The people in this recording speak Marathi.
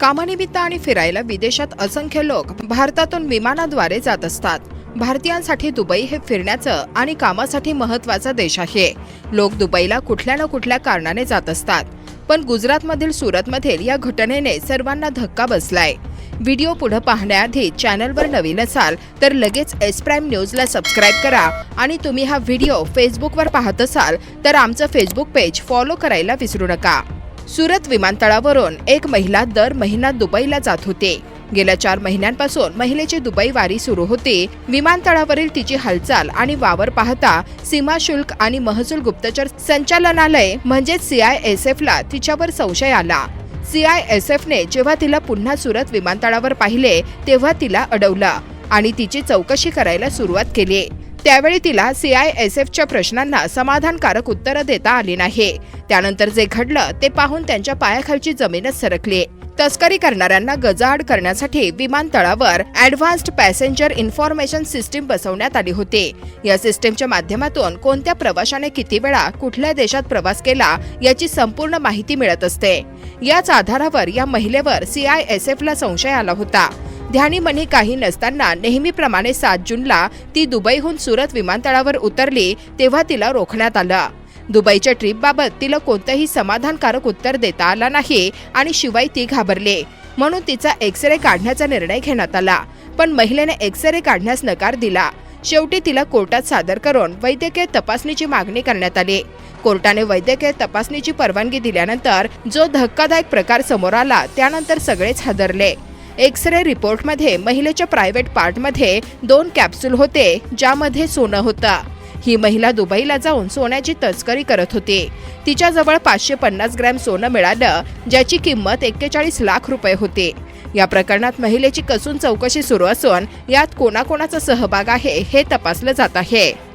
कामानिमित्त आणि फिरायला विदेशात असंख्य लोक भारतातून विमानाद्वारे जात असतात. भारतीयांसाठी दुबई हे फिरण्याचं आणि कामासाठी महत्त्वाचा देश आहे. लोक दुबईला कुठल्या ना कुठल्या कारणाने जात असतात. पण गुजरातमधील सुरतमधील या घटनेने सर्वांना धक्का बसलाय. व्हिडिओ पुढे पाहण्याआधी चॅनलवर नवीन असाल तर लगेच एस प्राईम न्यूजला सबस्क्राईब करा आणि तुम्ही हा व्हिडिओ फेसबुकवर पाहत असाल तर आमचं फेसबुक पेज फॉलो करायला विसरू नका. सुरत विमानतळावरून एक महिला दर महिना दुबईला जात होते. गेल्या चार महिन्यांपासून महिलेची दुबई वारी सुरू होती. विमानतळावरील तिची हालचाल आणि वावर पाहता सीमा शुल्क आणि महसूल गुप्तचर संचालनालय म्हणजेच सीआयएसएफ ला तिच्यावर संशय आला. सीआयएसएफने जेव्हा तिला पुन्हा सुरत विमानतळावर पाहिले तेव्हा तिला अडवलं आणि तिची चौकशी करायला सुरुवात केली. त्यावेळी तिला सीआयएसएफच्या प्रश्नांना समाधानकारक उत्तरं देता आली नाही. त्यानंतर जे घडलं ते पाहून त्यांच्या पायाखालची जमीनच सरकली. तस्करी करणाऱ्यांना गजाआड करण्यासाठी विमानतळावर ऍडव्हान्स्ड पॅसेंजर इन्फॉर्मेशन सिस्टीम बसवण्यात आली होती. या सिस्टीमच्या माध्यमातून कोणत्या प्रवाशाने किती वेळा कुठल्या देशात प्रवास केला याची संपूर्ण माहिती मिळत असते. याच आधारावर या महिलेवर सीआयएसएफला संशय आला होता. ध्यानीमनी काही नसताना नेहमीप्रमाणे सात जूनला ती दुबईहून सुरत विमानतळावर उतरली तेव्हा तिला रोखण्यात आलं. दुबईच्या ट्रिपबाबत तिला कोणतंही समाधानकारक उत्तर देता आला नाही आणि शिवाय ती घाबरली. म्हणून तिचा एक्सरे काढण्याचा निर्णय घेण्यात आला. पण महिलेने एक्सरे काढण्यास नकार दिला. शेवटी तिला कोर्टात सादर करून वैद्यकीय तपासणीची मागणी करण्यात आली. कोर्टाने वैद्यकीय तपासणीची परवानगी दिल्यानंतर जो धक्कादायक प्रकार समोर आला त्यानंतर सगळेच हादरले. एक्स-रे रिपोर्टमध्ये महिलेच्या प्रायव्हेट पार्टमध्ये दोन कॅप्सूल होते ज्यामध्ये सोनं होतं. ही महिला दुबईला जाऊन सोन्याची तस्करी करत होती. तिच्याजवळ पाचशे पन्नास ग्रॅम सोनं मिळालं ज्याची किंमत एक्केचाळीस लाख रुपये होती. या प्रकरणात महिलेची कसून चौकशी सुरू असून यात कोणाकोणाचा सहभाग आहे हे तपासलं जात आहे.